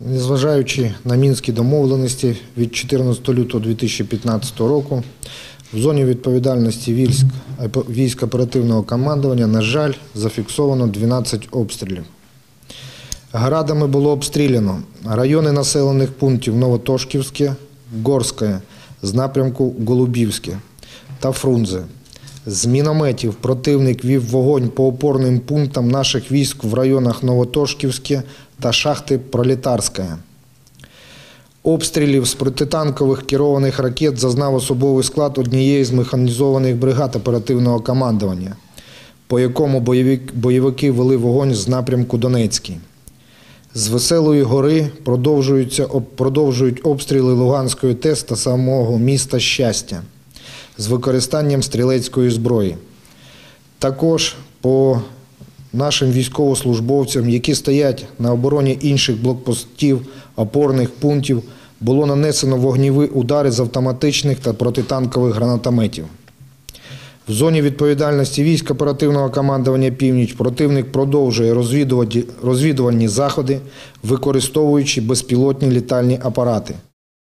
Незважаючи на мінські домовленості від 14 лютого 2015 року, в зоні відповідальності військ, військ оперативного командування, на жаль, зафіксовано 12 обстрілів. Градами було обстріляно райони населених пунктів Новотошківське, Горське, з напрямку Голубівське та Фрунзе. З мінометів противник вів вогонь по опорним пунктам наших військ в районах Новотошківське та шахти Пролетарська. Обстрілів з протитанкових керованих ракет зазнав особовий склад однієї з механізованих бригад оперативного командування, по якому бойовики вели вогонь з напрямку Донецький. З Веселої гори продовжуються, продовжують обстріли Луганської ТЕС та самого міста Щастя з використанням стрілецької зброї. Також по нашим військовослужбовцям, які стоять на обороні інших блокпостів, опорних пунктів, було нанесено вогніві удари з автоматичних та протитанкових гранатометів. В зоні відповідальності військ оперативного командування Північ противник продовжує розвідувальні заходи, використовуючи безпілотні літальні апарати.